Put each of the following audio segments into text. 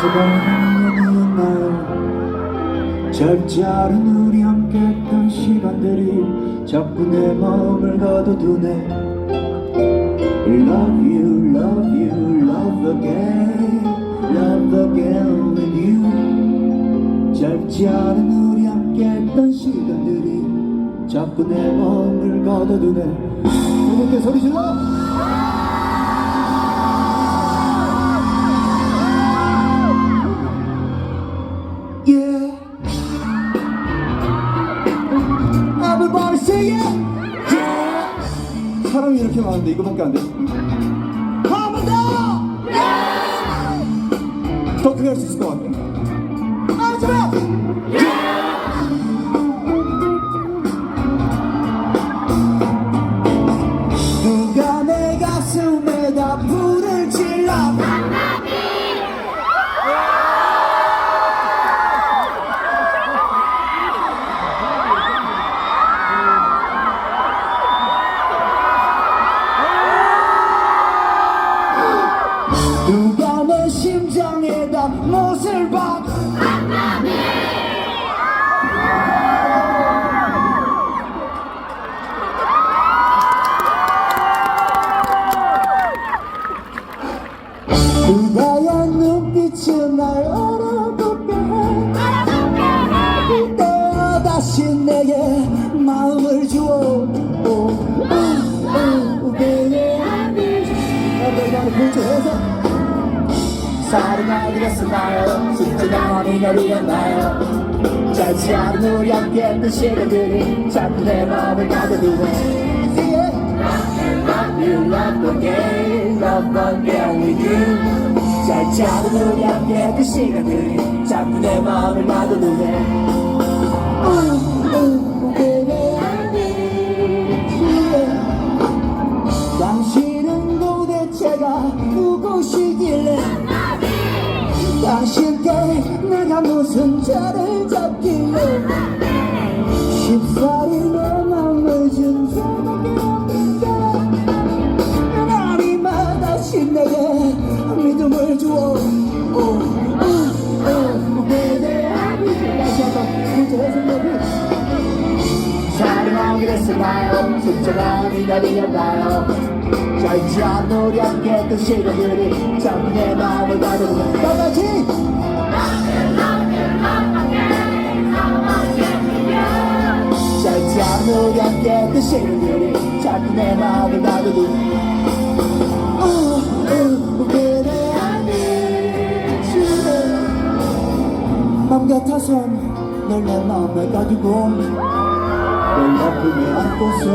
뜨거운 날 짧지 않은 우리 함께 했던 시간들이 자꾸 내 마음을 가둬두네. Love you, love you, love again Love again with you. 짧지 않은 우리 함께 했던 시간들이 자꾸 내 마음을 가둬두네. 여러분께 소리 질러! 사람이 이렇게 많은데 이거밖에 안 돼. 한 번 더! 더 크게 할 수 있을 것 같아. 마지막! 누가 내 가슴에다 불을 질러 심장에다 못을 박 그다의 눈빛은 날 알아보게 해 그때야 다시 내게 마음을 주어 오, 오, 오, baby 내가 구조해서 사랑하게 됐었나요. 진짜 마음이 내리었나요? 짧지 않은 우리 함께 했던 시간들이 자꾸 내 마음을 가둬두네. You, love again, love again with you. 짧지 않은 우리 함께 했던 시간들이 자꾸 내 마음을 가둬두네 당신께 내가 무슨 죄를 졌길래 쉽사리 내 맘을 준 사람이 없는데 하나님아 다시 내게 믿음을 주어. 사랑하게 됐었나요? 진짜가 기다리었나요 짧지 않은 우리 함께 했던 시간들이 자꾸 내 마음을 가두는 다같이 짧지 않은 우리 함께 했던 시간들이 자꾸 내 마음을 맘 같아선 널내 마음에 가두고 널 아프게 안고서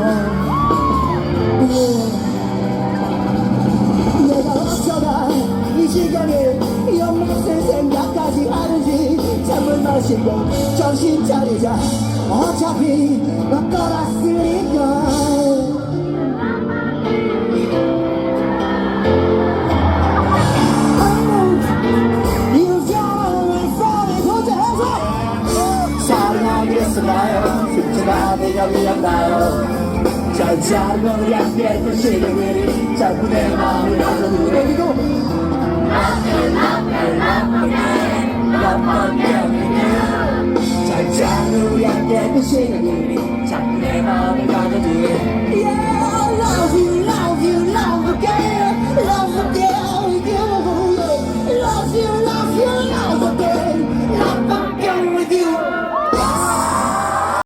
마시고 정신 차리자. 어차피 넌 떠났으니까. 했던 시간들이 자꾸 내 마음을 가져오네 여기도 짧지 않은 우리 함께 했던 the shade of you. Jump in the garden,